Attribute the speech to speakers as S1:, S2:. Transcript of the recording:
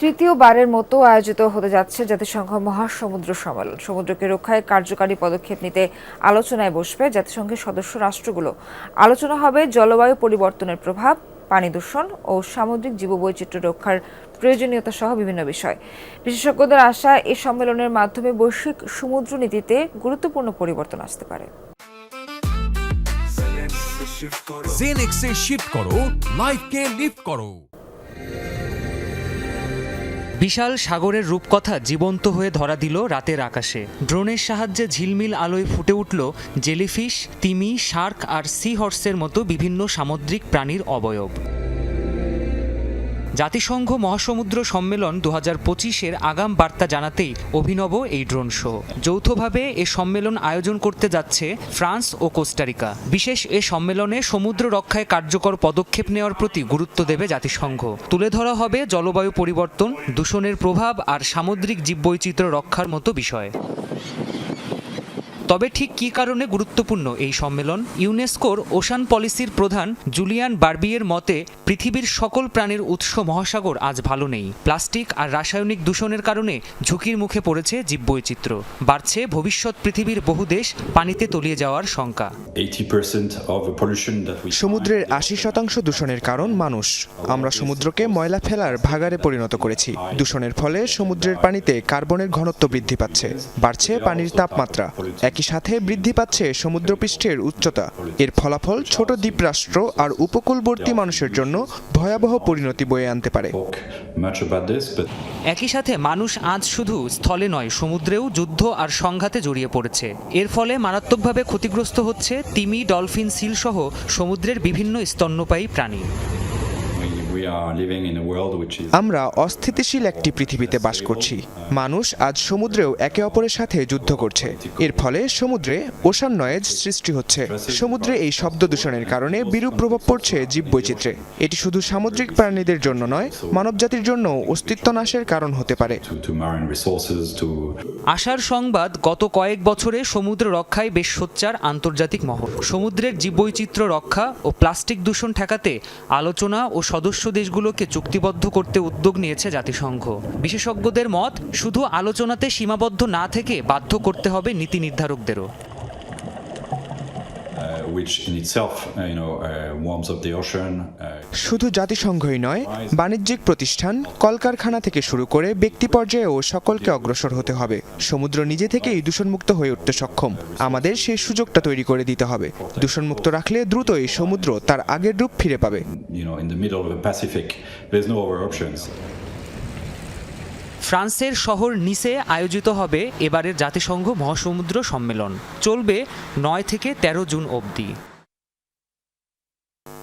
S1: তৃতীয়বারের মতো আয়োজিত হতে যাচ্ছে জাতিসংঘ মহাসমুদ্র সম্মেলন। সমুদ্রকে রক্ষায় কার্যকারী পদক্ষেপ নিতে আলোচনায় বসবে জাতিসংঘের সদস্য রাষ্ট্রগুলো। আলোচনা হবে জলবায়ু পরিবর্তনের প্রভাব, পানি দূষণ ও সামুদ্রিক জীববৈচিত্র্য রক্ষার প্রয়োজনীয়তা সহ বিভিন্ন বিষয়। বিশেষজ্ঞদের আশা এই সম্মেলনের মাধ্যমে বৈশ্বিক সমুদ্র নীতিতে গুরুত্বপূর্ণ পরিবর্তন আসতে পারে।
S2: জেনেক্সে শিফট করো লাইফকে লিফট করো।
S3: বিশাল সাগরের রূপকথা জীবন্ত হয়ে ধরা দিল রাতের আকাশে। ড্রোনের সাহায্যে ঝিলমিল আলোয় ফুটে উঠল জেলিফিশ, তিমি, শার্ক আর সি হর্সের মতো বিভিন্ন সামুদ্রিক প্রাণীর অবয়ব। জাতিসংঘ মহাসমুদ্র সম্মেলন দু হাজার পঁচিশের আগাম বার্তা জানাতেই অভিনব এই ড্রোন শো। যৌথভাবে এ সম্মেলন আয়োজন করতে যাচ্ছে ফ্রান্স ও কোস্টারিকা। বিশেষ এ সম্মেলনে সমুদ্র রক্ষায় কার্যকর পদক্ষেপ নেওয়ার প্রতি গুরুত্ব দেবে জাতিসংঘ। তুলে ধরা হবে জলবায়ু পরিবর্তন, দূষণের প্রভাব আর সামুদ্রিক জীববৈচিত্র্য রক্ষার মতো বিষয়। তবে ঠিক কী কারণে গুরুত্বপূর্ণ এই সম্মেলন? ইউনেস্কোর ওশান পলিসির প্রধান জুলিয়ান বার্বিয়ের মতে পৃথিবীর সকল প্রাণীর উৎস মহাসাগর আজ ভালো নেই। প্লাস্টিক আর রাসায়নিক দূষণের কারণে ঝুঁকির মুখে পড়েছে জীববৈচিত্র্য। বাড়ছে ভবিষ্যৎ পৃথিবীর বহু দেশ পানিতে তলিয়ে যাওয়ার শঙ্কা।
S4: 80% of the pollution that we
S5: সমুদ্রের আশি শতাংশ দূষণের কারণ মানুষ। আমরা সমুদ্রকে ময়লা ফেলার ভাগারে পরিণত করেছি। দূষণের ফলে সমুদ্রের পানিতে কার্বনের ঘনত্ব বৃদ্ধি পাচ্ছে। বাড়ছে পানির তাপমাত্রা। একই সাথে বৃদ্ধি পাচ্ছে সমুদ্রপৃষ্ঠের উচ্চতা। এর ফলাফল ছোট দ্বীপরাষ্ট্র আর উপকূলবর্তী মানুষের জন্য ভয়াবহ পরিণতি বয়ে আনতে পারে।
S3: একই সাথে মানুষ আজ শুধু স্থলে নয়, সমুদ্রেও যুদ্ধ আর সংঘাতে জড়িয়ে পড়েছে। এর ফলে মারাত্মকভাবে ক্ষতিগ্রস্ত হচ্ছে তিমি ডলফিন সিল সহ সমুদ্রের বিভিন্ন স্তন্যপায়ী প্রাণী।
S5: আমরা অস্থিতিশীল একটি পৃথিবীতে বাস করছি। মানুষ আজ সমুদ্রেও একে অপরের সাথে যুদ্ধ করছে। এর ফলে সমুদ্রে ওশান নয়েজ সৃষ্টি হচ্ছে। সমুদ্রে এই শব্দ দূষণের কারণে বিরূপ প্রভাব পড়ছে জীববৈচিত্র্যে এটি শুধু সামুদ্রিক প্রাণীদের জন্য নয় মানবজাতির জন্য অস্তিত্ব নাশের কারণ হতে পারে।
S3: আশার সংবাদ গত কয়েক বছরে সমুদ্র রক্ষায় বেশ সোচ্চার আন্তর্জাতিক মহল। সমুদ্রের জীববৈচিত্র্য রক্ষা ও প্লাস্টিক দূষণ ঠেকাতে আলোচনা ও সদস্য দেশগুলোকে চুক্তিবদ্ধ করতে উদ্যোগ নিয়েছে জাতিসংঘ বিশেষজ্ঞদের মত শুধু আলোচনাতে সীমাবদ্ধ না থেকে বাধ্য করতে হবে নীতি নির্ধারকদেরও
S4: uh, which in itself, uh, you know, uh, warms up the ocean.
S5: শুধু জাতিসংঘই নয় বাণিজ্যিক প্রতিষ্ঠান কলকারখানা থেকে শুরু করে ব্যক্তি পর্যায়েও সকলকে অগ্রসর হতে হবে। সমুদ্র নিজে থেকেই দূষণমুক্ত হয়ে উঠতে সক্ষম। আমাদের সেই সুযোগটা তৈরি করে দিতে হবে। দূষণমুক্ত রাখলে দ্রুতই সমুদ্র তার আগের রূপ ফিরে পাবে.
S3: ফ্রান্সের শহর নিসে আয়োজিত হবে এবারের জাতিসংঘ মহাসমুদ্র সম্মেলন। চলবে নয় থেকে ১৩ জুন অবধি।